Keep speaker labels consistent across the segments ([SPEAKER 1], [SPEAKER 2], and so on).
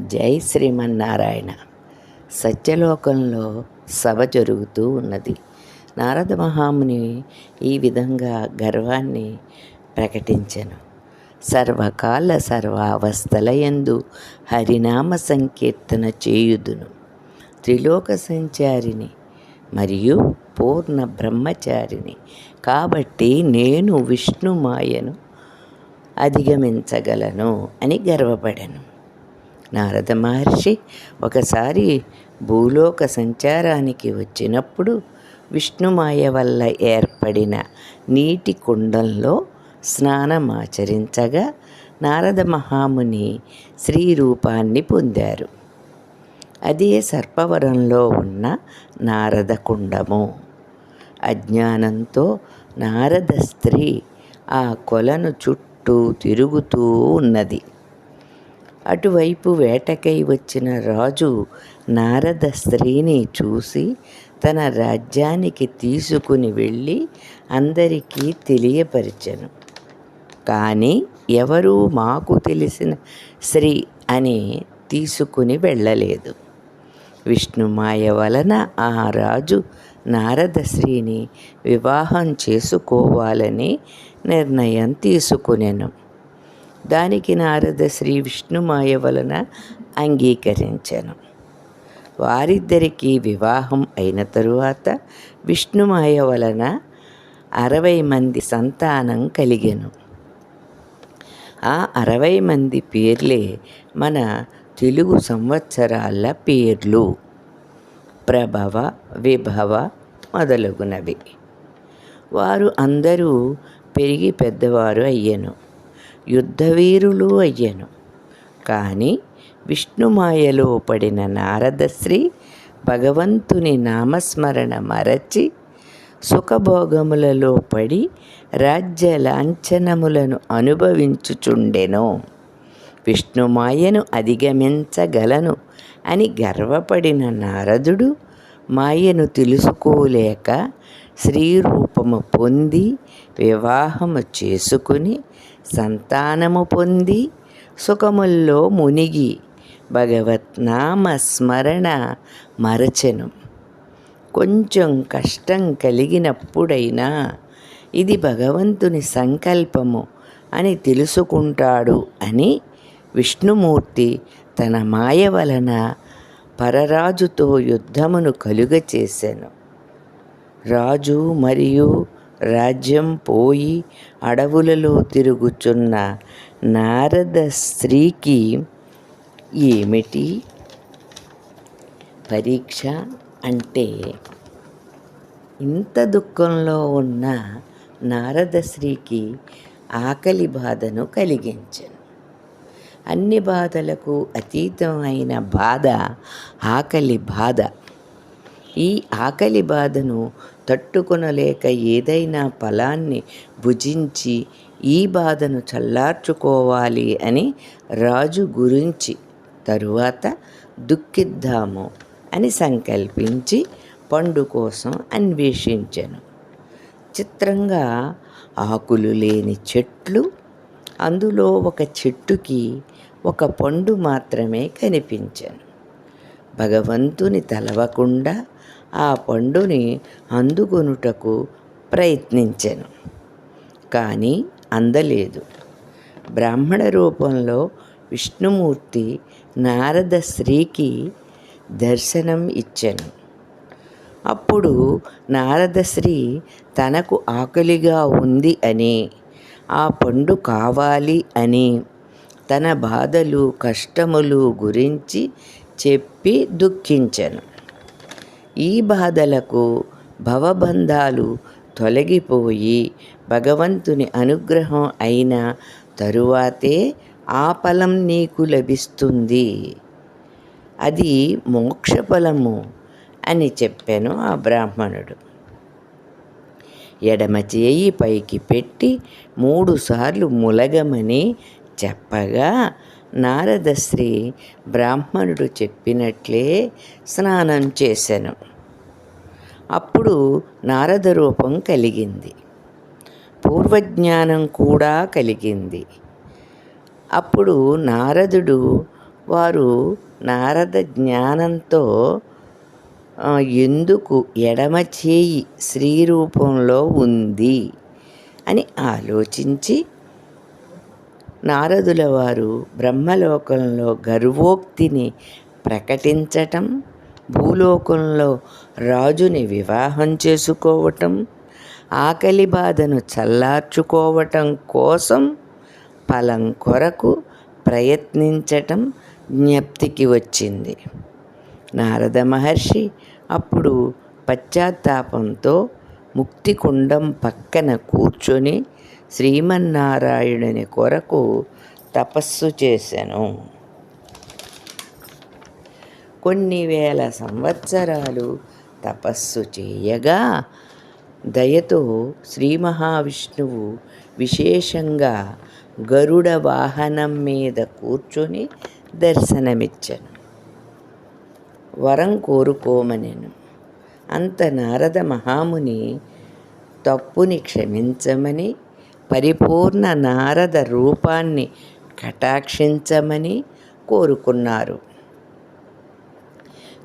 [SPEAKER 1] జై శ్రీమన్నారాయణ. సత్యలోకంలో సభ జరుగుతూ ఉన్నది. నారద మహాముని ఈ విధంగా గర్వాన్ని ప్రకటించెను. సర్వకాల సర్వావస్థలయందు హరినామ సంకీర్తన చేయుదును. త్రిలోక సంచారిని మరియు పూర్ణ బ్రహ్మచారిని కాబట్టి నేను విష్ణుమాయను అధిగమించగలను అని గర్వపడను. నారద మహర్షి ఒకసారి భూలోక సంచారానికి వచ్చినప్పుడు విష్ణుమాయ వల్ల ఏర్పడిన నీటి కుండంలో స్నానమాచరించగా నారద మహాముని శ్రీ రూపాన్ని పొందారు. అదే సర్పవరంలో ఉన్న నారద కుండము. అజ్ఞానంతో నారద స్త్రీ ఆ కొలను చుట్టూ తిరుగుతూ ఉన్నది. అటువైపు వేటకై వచ్చిన రాజు నారద స్త్రీని చూసి తన రాజ్యానికి తీసుకుని వెళ్ళి అందరికీ తెలియపరిచెను. కానీ ఎవరూ మాకు తెలిసిన స్త్రీ అని తీసుకుని వెళ్ళలేదు. విష్ణుమాయ వలన ఆ రాజు నారదశ్రీని వివాహం చేసుకోవాలని నిర్ణయం తీసుకునేను. దానికి నారద శ్రీ విష్ణుమాయ వలన అంగీకరించాను. వారిద్దరికీ వివాహం అయిన తరువాత విష్ణుమాయ వలన అరవై మంది సంతానం కలిగాను. ఆ అరవై మంది పేర్లే మన తెలుగు సంవత్సరాల పేర్లు. ప్రభవ విభవ మొదలగునవి. వారు అందరూ పెరిగి పెద్దవారు అయ్యను. యుద్ధవీరులు అయ్యాను. కానీ విష్ణుమాయలో పడిన నారదశ్రీ భగవంతుని నామస్మరణ మరచి సుఖభోగములలో పడి రాజ్య లాంఛనములను అనుభవించుచుండెను. విష్ణుమాయను అధిగమించగలను అని గర్వపడిన నారదుడు మాయను తెలుసుకోలేక శ్రీరూపము పొంది వివాహము చేసుకుని సంతానము పొంది సుఖముల్లో మునిగి భగవత్నామస్మరణ మరచెను. కొంచెం కష్టం కలిగినప్పుడైనా ఇది భగవంతుని సంకల్పము అని తెలుసుకుంటాడు అని విష్ణుమూర్తి తన మాయ వలన పరరాజుతో యుద్ధమును కలుగచేశాను రాజు మరియు రాజ్యం పోయి అడవులలో తిరుగుచున్న నారద స్త్రీకి ఏమిటి? పరీక్ష అంటే ఇంత దుఃఖంలో ఉన్న నారద స్త్రీకి ఆకలి బాధను కలిగించను. అన్ని బాధలకు అతీతమైన బాధ ఆకలి బాధ. ఈ ఆకలి బాధను తట్టుకొనలేక ఏదైనా ఫలాన్ని భుజించి ఈ బాధను చల్లార్చుకోవాలి అని రాజు గురించి తరువాత దుఃఖిద్దాము అని సంకల్పించి పండు కోసం అన్వేషించాను. చిత్రంగా ఆకులు లేని చెట్లు అందులో ఒక చెట్టుకి ఒక పండు మాత్రమే కనిపించాను. భగవంతుని తలవకుండా ఆ పండుని అందుకొనుటకు ప్రయత్నించాను. కానీ అందలేదు. బ్రాహ్మణ రూపంలో విష్ణుమూర్తి నారద స్త్రీకి దర్శనం ఇచ్చాను. అప్పుడు నారదశ్రీ తనకు ఆకలిగా ఉంది అని ఆ పండు కావాలి అని తన బాధలు కష్టములు గురించి చెప్పి దుఃఖించను. ఈ బాధలకు భవబంధాలు తొలగిపోయి భగవంతుని అనుగ్రహం అయిన తరువాతే ఆ ఫలం నీకు లభిస్తుంది. అది మోక్షఫలము అని చెప్పాను ఆ బ్రాహ్మణుడు. ఎడమ చేయి పైకి పెట్టి మూడుసార్లు ములగమని చెప్పగా నారదశ్రీ బ్రాహ్మణుడు చెప్పినట్లే స్నానం చేశాను అప్పుడు నారద రూపం కలిగింది. పూర్వజ్ఞానం కూడా కలిగింది. అప్పుడు నారదుడు వారు నారద జ్ఞానంతో ఎందుకు ఎడమ చేయి స్త్రీ రూపంలో ఉంది అని ఆలోచించి నారదుల వారు బ్రహ్మలోకంలో గర్వోక్తిని ప్రకటించటం భూలోకంలో రాజుని వివాహం చేసుకోవటం ఆకలి బాధను చల్లార్చుకోవటం కోసం ఫలం కొరకు ప్రయత్నించటం జ్ఞప్తికి వచ్చింది. నారద మహర్షి అప్పుడు పశ్చాత్తాపంతో ముక్తికుండం పక్కన కూర్చొని శ్రీమన్నారాయణుని కొరకు తపస్సు చేశాను కొన్ని వేల సంవత్సరాలు తపస్సు చేయగా దయతో శ్రీ మహావిష్ణువు విశేషంగా గరుడ వాహనం మీద కూర్చొని దర్శనమిచ్చాను. వరం కోరుకోమనెను. అంత నారద మహాముని తప్పుని క్షమించమని పరిపూర్ణ నారద రూపాన్ని కటాక్షించమని కోరుకున్నారు.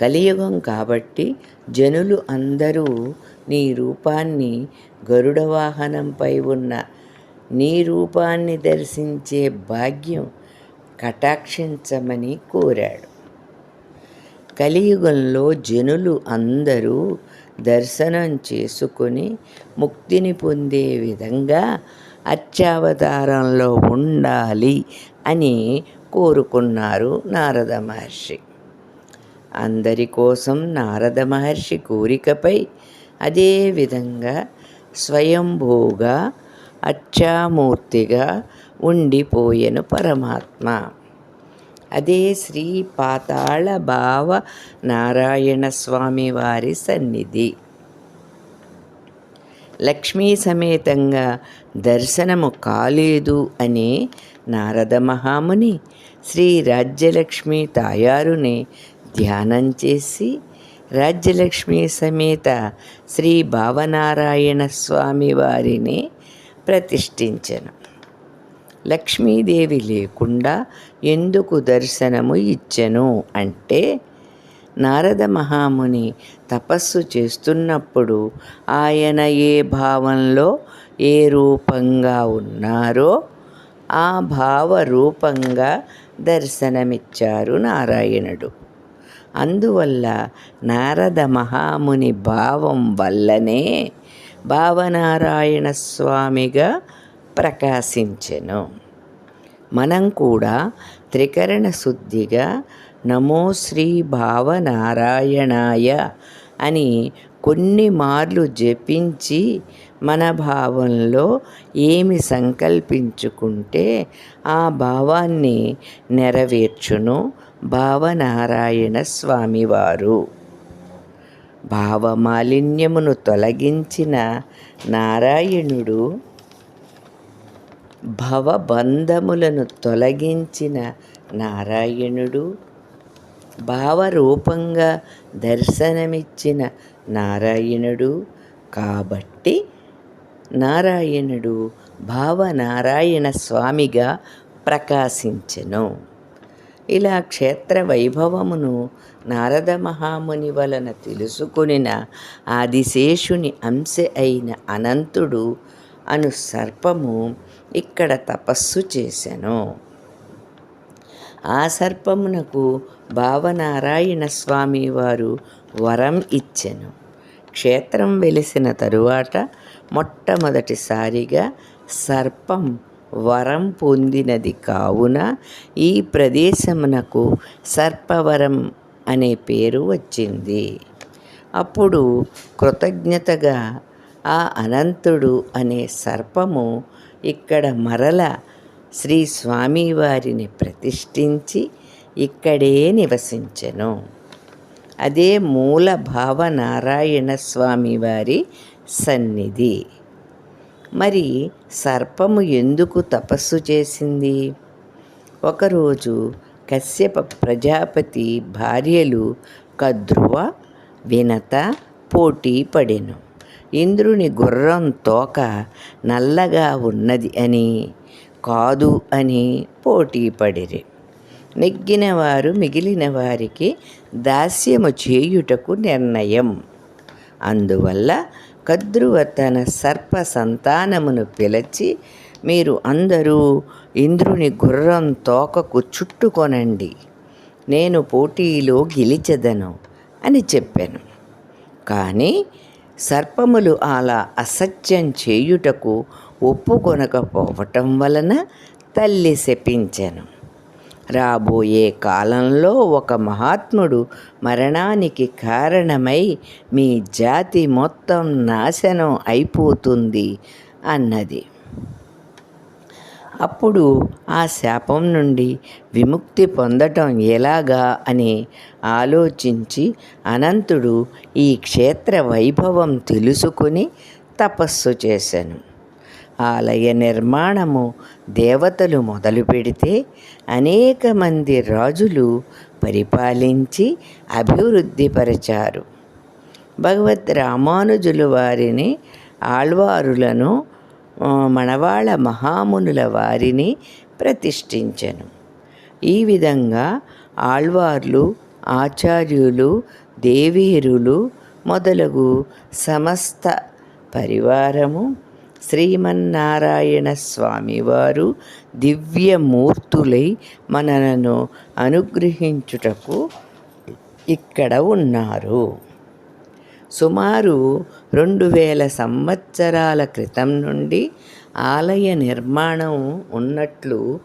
[SPEAKER 1] కలియుగం కాబట్టి జనులు అందరూ నీ రూపాన్ని గరుడ వాహనంపై ఉన్న నీ రూపాన్ని దర్శించే భాగ్యం కటాక్షించమని కోరాడు. కలియుగంలో జనులు అందరూ దర్శనం చేసుకొని ముక్తిని పొందే విధంగా అత్యావతారంలో ఉండాలి అని కోరుకున్నారు నారద మహర్షి. అందరి కోసం నారద మహర్షి కోరికపై అదేవిధంగా స్వయంభూగా అచ్చామూర్తిగా ఉండిపోయెను పరమాత్మ. అదే శ్రీ పాతాళ భావ నారాయణ స్వామి వారి సన్నిధి. లక్ష్మీ సమేతంగా దర్శనము కాలేదు అని నారద మహాముని శ్రీ రాజ్యలక్ష్మి తాయారుని ధ్యానం చేసి రాజ్యలక్ష్మి సమేత శ్రీ భావనారాయణ స్వామి వారిని ప్రతిష్ఠించను. లక్ష్మీదేవి లేకుండా ఎందుకు దర్శనము ఇచ్చెను? అంటే నారద మహాముని తపస్సు చేస్తున్నప్పుడు ఆయన ఏ భావంలో ఏ రూపంగా ఉన్నారో ఆ భావ రూపంగా దర్శనమిచ్చారు నారాయణుడు. అందువల్ల నారద మహాముని భావం వల్లనే భావనారాయణ స్వామిగా ప్రకాశించెను. మనం కూడా త్రికరణ శుద్ధిగా నమో శ్రీ భావనారాయణాయ అని కొన్ని మార్లు జపించి మన భావంలో ఏమి సంకల్పించుకుంటే ఆ భావాన్ని నెరవేర్చును భావనారాయణ స్వామివారు. భావమాలిన్యమును తొలగించిన నారాయణుడు భవబంధములను తొలగించిన నారాయణుడు భావరూపంగా దర్శనమిచ్చిన నారాయణుడు. కాబట్టి నారాయణుడు భావనారాయణ స్వామిగా ప్రకాశించెను. ఇలా క్షేత్ర వైభవమును నారద మహాముని వలన తెలుసుకునిన ఆదిశేషుని అంశ అయిన అనంతుడు అను సర్పము ఇక్కడ తపస్సు చేశాను. ఆ సర్పమునకు భావనారాయణ స్వామి వారు వరం ఇచ్చెను. క్షేత్రం వెలిసిన తరువాత మొట్టమొదటిసారిగా సర్పం వరం పొందినది కావున ఈ ప్రదేశమునకు సర్పవరం అనే పేరు వచ్చింది. అప్పుడు కృతజ్ఞతగా ఆ అనంతుడు అనే సర్పము ఇక్కడ మరల శ్రీ స్వామివారిని ప్రతిష్ఠించి ఇక్కడే నివసించెను. అదే మూల భావనారాయణ స్వామివారి సన్నిధి. మరి సర్పము ఎందుకు తపస్సు చేసింది? ఒకరోజు కశ్యప ప్రజాపతి భార్యలు కద్రువ వినత పోటీ పడెను. ఇంద్రుని గుర్రం తోక నల్లగా ఉన్నది అని కాదు అని పోటీ పడిరి. నెగ్గినవారు మిగిలిన వారికి దాస్యము చేయుటకు నిర్ణయం. అందువల్ల కద్రువ తన సర్ప సంతానమును పిలిచి మీరు అందరూ ఇంద్రుని గుర్రం తోకకు చుట్టుకొనండి. నేను పోటీలో గెలిచెదను అని చెప్పాను. కానీ సర్పములు అలా అసత్యం చేయుటకు ఒప్పుకొనకపోవటం వలన తల్లి శపించెను. రాబోయే కాలంలో ఒక మహాత్ముడు మరణానికి కారణమై మీ జాతి మొత్తం నాశనం అయిపోతుంది అన్నది. అప్పుడు ఆ శాపం నుండి విముక్తి పొందటం ఎలాగా అని ఆలోచించి అనంతుడు ఈ క్షేత్ర వైభవం తెలుసుకుని తపస్సు చేశాను. ఆలయ నిర్మాణము దేవతలు మొదలు పెడితే అనేక మంది రాజులు పరిపాలించి అభివృద్ధిపరిచారు భగవద్ రామానుజులు వారిని ఆళ్వారులను మణవాళ మహామునుల వారిని ప్రతిష్ఠించెను. ఈ విధంగా ఆళ్వార్లు ఆచార్యులు దేవీరులు మొదలగు సమస్త పరివారము శ్రీమన్నారాయణ స్వామివారు దివ్యమూర్తులై మనలను అనుగ్రహించుటకు ఇక్కడ ఉన్నారు. సుమారు రెండు వేల సంవత్సరాల క్రితం నుండి ఆలయ నిర్మాణం ఉన్నట్లు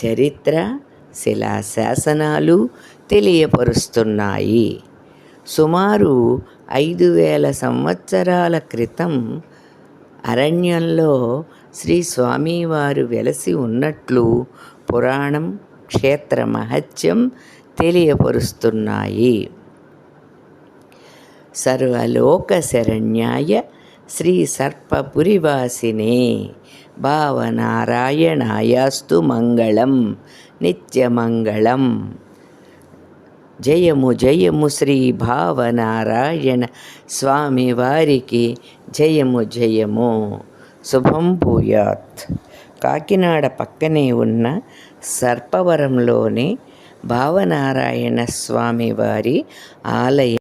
[SPEAKER 1] చరిత్ర శిలాశాసనాలు తెలియపరుస్తున్నాయి. సుమారు ఐదు వేల సంవత్సరాల క్రితం అరణ్యంలో శ్రీ స్వామివారు వెలసి ఉన్నట్లు పురాణం క్షేత్ర మహత్యం తెలియపరుస్తున్నాయి. సర్వలోక శరణ్యాయ శ్రీ సర్పపురివాసినే. భావనారాయణాయాస్తు మంగళం నిత్యమంగళం. జయము జయము శ్రీ భావనారాయణ స్వామి వారికి జయము జయము. శుభం భూయాత్. కాకినాడ పక్కనే ఉన్న సర్పవరంలోని భావనారాయణ స్వామి వారి ఆలయం